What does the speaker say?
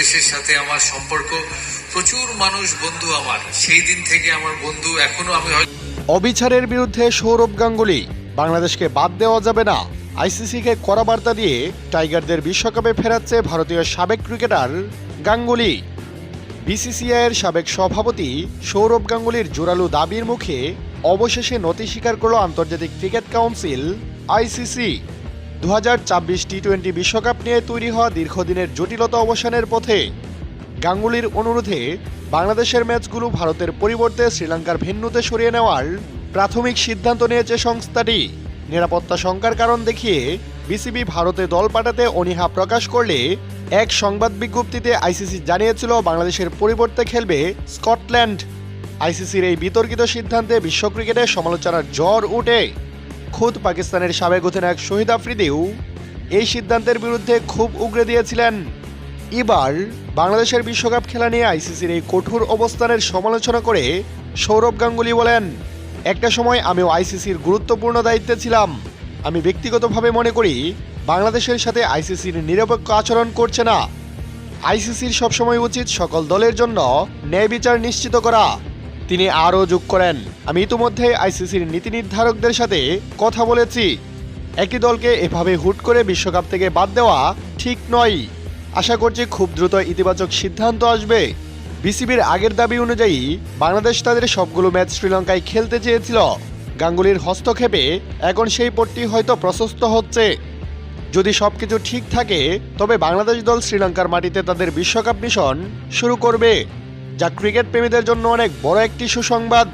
বাংলাদেশের সাথে আমার সম্পর্ক। প্রচুর মানুষ বন্ধু আমার। সেই দিন থেকে আমার বন্ধু এখনও আমি অবিচারের বিরুদ্ধে সৌরভ গাঙ্গুলি। বাংলাদেশকে বাদ দেওয়া যাবে না। আইসিসিকে কড়া বার্তা দিয়ে টাইগারদের বিশ্বকাপে ফেরাচ্ছে ভারতীয় সাবেক ক্রিকেটার গাঙ্গুলি। বিসিসিআইয়ের সাবেক সভাপতি সৌরভ গাঙ্গুলির জোরালো দাবির মুখে অবশেষে নথি স্বীকার করল আন্তর্জাতিক ক্রিকেট কাউন্সিল আইসিসি। দু টি টোয়েন্টি বিশ্বকাপ নিয়ে তৈরি হওয়া দীর্ঘদিনের জটিলতা অবসানের পথে গাঙ্গুলির অনুরোধে বাংলাদেশের ম্যাচগুলো ভারতের পরিবর্তে শ্রীলঙ্কার ভেন্যুতে সরিয়ে নেওয়ার প্রাথমিক সিদ্ধান্ত নিয়েছে সংস্থাটি। নিরাপত্তা শঙ্কার কারণ দেখিয়ে বিসিবি ভারতে দল পাঠাতে অনীহা প্রকাশ করলে এক সংবাদ বিজ্ঞপ্তিতে আইসিসি জানিয়েছিল বাংলাদেশের পরিবর্তে খেলবে স্কটল্যান্ড। আইসিসির এই বিতর্কিত সিদ্ধান্তে বিশ্ব ক্রিকেটে সমালোচনার জ্বর উঠে। খুদ পাকিস্তানের সাবেক অধিনায়ক শহীদ আফ্রিদিও এই সিদ্ধান্তের বিরুদ্ধে খুব উগরে দিয়েছিলেন। এবার বাংলাদেশের বিশ্বকাপ খেলা নিয়ে আইসিসির এই কঠোর অবস্থানের সমালোচনা করে সৌরভ গাঙ্গুলি বলেন, একটা সময় আমিও আইসিসির গুরুত্বপূর্ণ দায়িত্বে ছিলাম। আমি ব্যক্তিগতভাবে মনে করি বাংলাদেশের সাথে আইসিসির নিরপেক্ষ আচরণ করছে না। আইসিসির সবসময় উচিত সকল দলের জন্য ন্যায় বিচার নিশ্চিত করা। তিনি আরও যোগ করেন। আমি ইতিমধ্যে আইসিসির নীতি নির্ধারকদের সাথে কথা বলেছি। একটি দলকে এভাবে হুট করে বিশ্বকাপ থেকে বাদ দেওয়া ঠিক নয়। আশা করছি খুব দ্রুত ইতিবাচক সিদ্ধান্ত আসবে। বিসিবির আগের দাবি অনুযায়ী বাংলাদেশ তাদের সবগুলো ম্যাচ শ্রীলঙ্কায় খেলতে চেয়েছিল। গাঙ্গুলির হস্তক্ষেপে এখন সেই পট্টি হয়তো প্রশস্ত হচ্ছে। যদি সব কিছু ঠিক থাকে, তবে বাংলাদেশ দল শ্রীলঙ্কার মাটিতে তাদের বিশ্বকাপ মিশন শুরু করবে। যা ক্রিকেট প্রেমীদের জন্য অনেক বড় একটি সুসংবাদ।